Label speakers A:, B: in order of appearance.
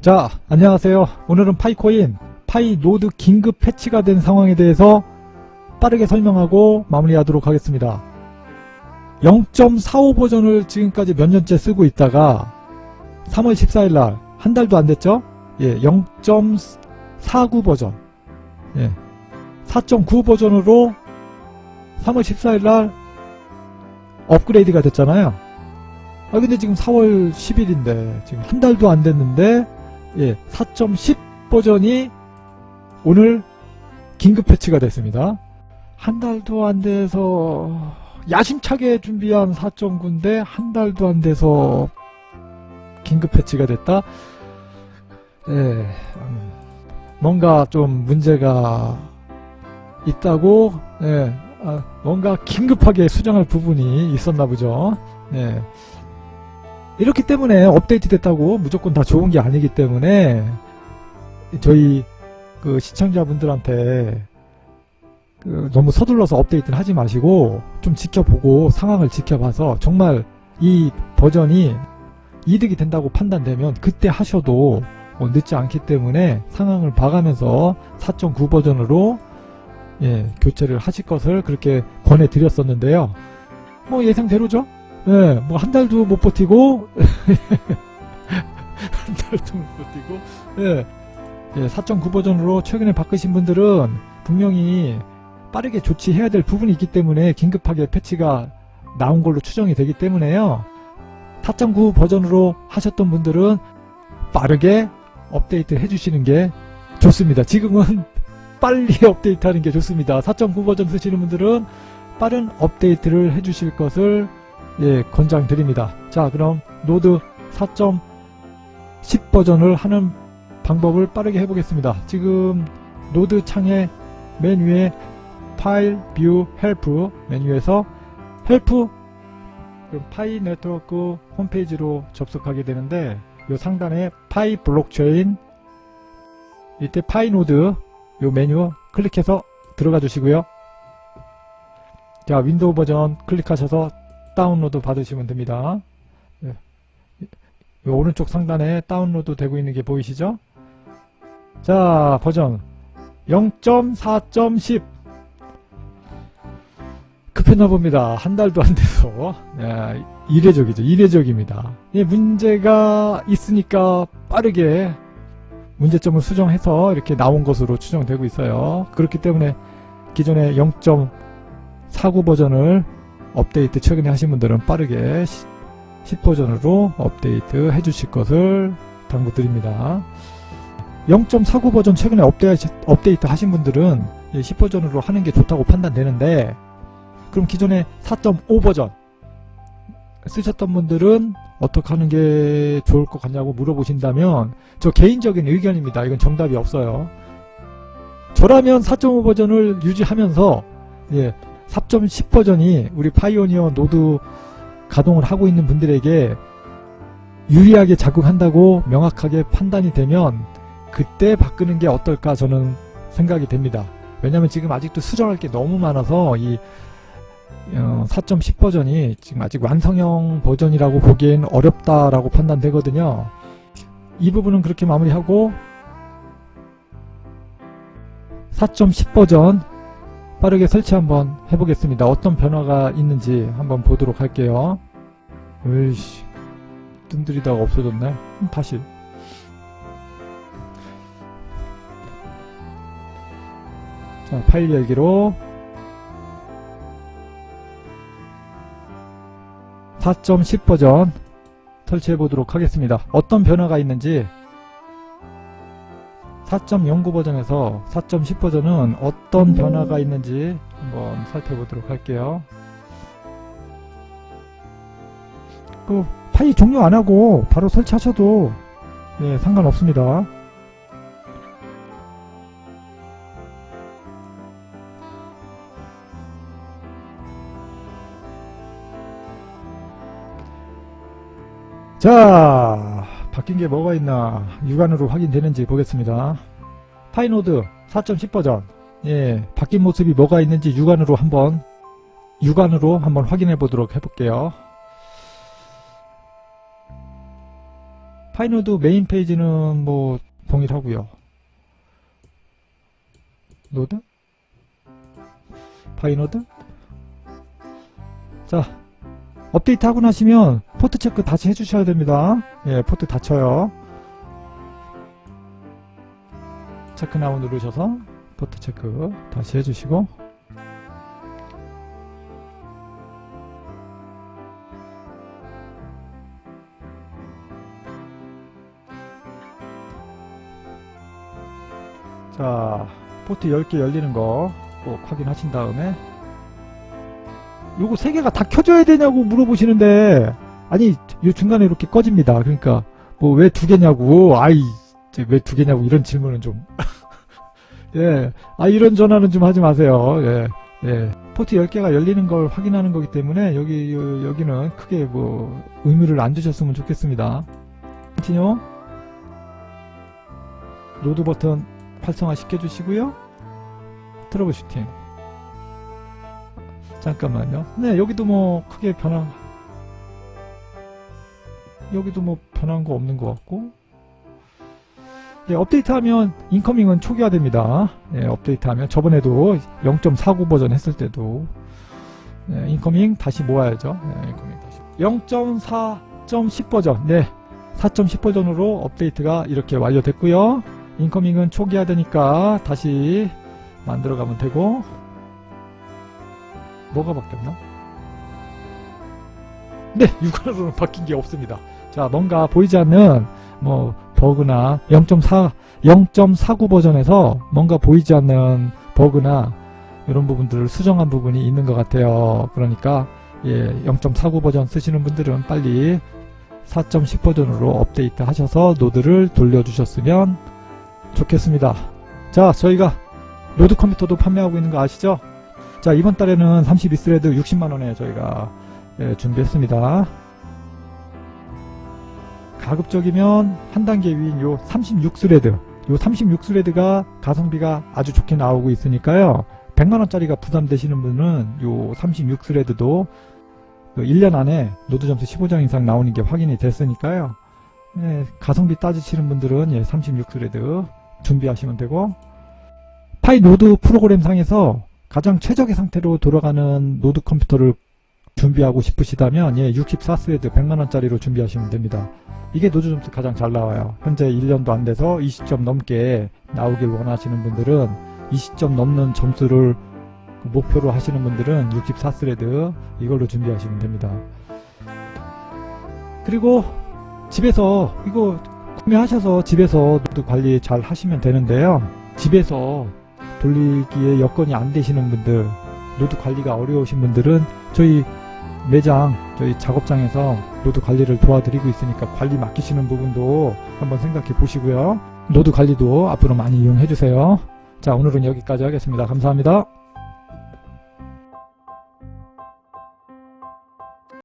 A: 자, 안녕하세요. 오늘은 파이코인 파이 노드 긴급 패치가 된 상황에 대해서 빠르게 설명하고 마무리하도록 하겠습니다. 0.45 버전을 지금까지 몇 년째 쓰고 있다가 3월 14일 날 한 달도 안 됐죠? 예, 0.49 버전. 예. 4.9 버전으로 3월 14일 날 업그레이드가 됐잖아요. 아 근데 지금 4월 10일인데 지금 한 달도 안 됐는데 예, 4.10 버전이 오늘 긴급 패치가 됐습니다. 한 달도 안 돼서 야심차게 준비한 4.9인데 한 달도 안 돼서 긴급 패치가 됐다. 예, 음, 뭔가 좀 문제가 있다고 예, 아, 뭔가 긴급하게 수정할 부분이 있었나 보죠. 예. 이렇기 때문에 업데이트 됐다고 무조건 다 좋은 게 아니기 때문에 저희 그 시청자분들한테 그 너무 서둘러서 업데이트는 하지 마시고 좀 지켜보고 상황을 지켜봐서 정말 이 버전이 이득이 된다고 판단되면 그때 하셔도 뭐 늦지 않기 때문에 상황을 봐가면서 4.9 버전으로 예, 교체를 하실 것을 그렇게 권해드렸었는데요. 뭐 예상대로죠? 예, 뭐 한 달도 못 버티고 한 달도 못 버티고 예, 예, 4.9 버전으로 최근에 바꾸신 분들은 분명히 빠르게 조치해야 될 부분이 있기 때문에 긴급하게 패치가 나온 걸로 추정이 되기 때문에요. 4.9 버전으로 하셨던 분들은 빠르게 업데이트 해주시는 게 좋습니다. 지금은 빨리 업데이트 하는 게 좋습니다. 4.9 버전 쓰시는 분들은 빠른 업데이트를 해주실 것을 예, 권장드립니다. 자, 그럼 노드 4.10 버전을 하는 방법을 빠르게 해보겠습니다. 지금 노드 창의 맨 위에 파일, 뷰, 헬프 메뉴에서 헬프 그럼 파이 네트워크 홈페이지로 접속하게 되는데 요 상단에 파이 블록체인 이때 파이 노드 요 메뉴 클릭해서 들어가 주시고요. 자, 윈도우 버전 클릭하셔서 다운로드 받으시면 됩니다. 예. 요 오른쪽 상단에 다운로드 되고 있는 게 보이시죠? 자, 버전 0.4.10 급했나 봅니다. 한 달도 안 돼서. 예, 이례적이죠. 이례적입니다. 예, 문제가 있으니까 빠르게 문제점을 수정해서 이렇게 나온 것으로 추정되고 있어요. 그렇기 때문에 기존의 0.49 버전을 업데이트 최근에 하신 분들은 빠르게 10 버전으로 업데이트 해주실 것을 당부드립니다. 0.49 버전 최근에 업데이트, 하신 분들은 10 버전으로 하는 게 좋다고 판단되는데 그럼 기존의 4.5 버전 쓰셨던 분들은 어떻게 하는 게 좋을 것 같냐고 물어보신다면 저 개인적인 의견입니다. 이건 정답이 없어요. 저라면 4.5 버전을 유지하면서 예, 4.10 버전이 우리 파이오니어 노드 가동을 하고 있는 분들에게 유리하게 작용한다고 명확하게 판단이 되면 그때 바꾸는 게 어떨까 저는 생각이 됩니다. 왜냐면 지금 아직도 수정할 게 너무 많아서 이 어, 4.10 버전이 지금 아직 완성형 버전이라고 보기엔 어렵다라고 판단되거든요. 이 부분은 그렇게 마무리하고 4.10 버전 빠르게 설치 한번 해보겠습니다. 어떤 변화가 있는지 한번 보도록 할게요. 으이씨, 뜸들이다가 없어졌네. 음, 다시. 자, 파일 열기로 4.10 버전 설치해 보도록 하겠습니다. 어떤 변화가 있는지 4.09 버전에서 4.10 버전은 어떤 변화가 있는지 한번 살펴보도록 할게요. 그 파일 종료 안 하고 바로 설치하셔도 예, 상관없습니다. 자, 바뀐 게 뭐가 있나 육안으로 확인되는지 보겠습니다. 파이노드 4.10 버전. 예, 바뀐 모습이 뭐가 있는지 육안으로 한번 육안으로 한번 확인해 보도록 해볼게요. 파이노드 메인 페이지는 뭐 동일하고요. 노드? 파이노드? 자, 업데이트 하고 나시면 포트 체크 다시 해주셔야 됩니다. 예, 포트 닫혀요. 체크 나우 누르셔서 포트 체크 다시 해주시고 자, 포트 10개 열리는 거 꼭 확인하신 다음에 요거 3개가 다 켜져야 되냐고 물어보시는데 아니 요 중간에 이렇게 꺼집니다. 그러니까 뭐 왜 두 개냐고 아이 왜 두 개냐고 이런 질문은 좀 예. 아 이런 전화는 좀 하지 마세요. 예. 예. 포트 10개가 열리는 걸 확인하는 거기 때문에 여기 요- 여기는 크게 뭐 의미를 안 두셨으면 좋겠습니다. 컨티뉴 로드 버튼 활성화 시켜주시고요. 트러블 슈팅. 잠깐만요. 네, 여기도 뭐 크게 변화, 여기도 뭐 변한 거 없는 것 같고. 네, 업데이트하면 인커밍은 초기화됩니다. 네, 업데이트하면 저번에도 0.49 버전 했을 때도 네, 인커밍 다시 모아야죠. 네, 인커밍 다시. 0.4.10 버전. 네, 4.10 버전으로 업데이트가 이렇게 완료됐고요. 인커밍은 초기화되니까 다시 만들어가면 되고 뭐가 바뀌었나? 네, 육안으로는 바뀐 게 없습니다. 자, 뭔가 보이지 않는 뭐 버그나 0.4 0.49 버전에서 뭔가 보이지 않는 버그나 이런 부분들을 수정한 부분이 있는 것 같아요. 그러니까 예, 0.49 버전 쓰시는 분들은 빨리 4.10 버전으로 업데이트 하셔서 노드를 돌려주셨으면 좋겠습니다. 자, 저희가 로드 컴퓨터도 판매하고 있는 거 아시죠? 자, 이번 달에는 32스레드 60만원에 저희가 예, 준비했습니다. 가급적이면 한 단계 위인 요 36스레드, 요 36스레드가 가성비가 아주 좋게 나오고 있으니까요. 100만원짜리가 부담되시는 분은 요 36스레드도 1년 안에 노드 점수 15장 이상 나오는 게 확인이 됐으니까요. 예, 가성비 따지시는 분들은 예, 36스레드 준비하시면 되고 파이 노드 프로그램 상에서 가장 최적의 상태로 돌아가는 노드 컴퓨터를 준비하고 싶으시다면 예, 64스레드 100만원짜리로 준비하시면 됩니다. 이게 노드 점수 가장 잘 나와요. 현재 1년도 안 돼서 20점 넘게 나오길 원하시는 분들은 20점 넘는 점수를 목표로 하시는 분들은 64스레드 이걸로 준비하시면 됩니다. 그리고 집에서 이거 구매하셔서 집에서 노드 관리 잘 하시면 되는데요. 집에서 돌리기에 여건이 안 되시는 분들, 노드 관리가 어려우신 분들은 저희 매장, 저희 작업장에서 노드 관리를 도와드리고 있으니까 관리 맡기시는 부분도 한번 생각해 보시고요. 노드 관리도 앞으로 많이 이용해 주세요. 자, 오늘은 여기까지 하겠습니다. 감사합니다.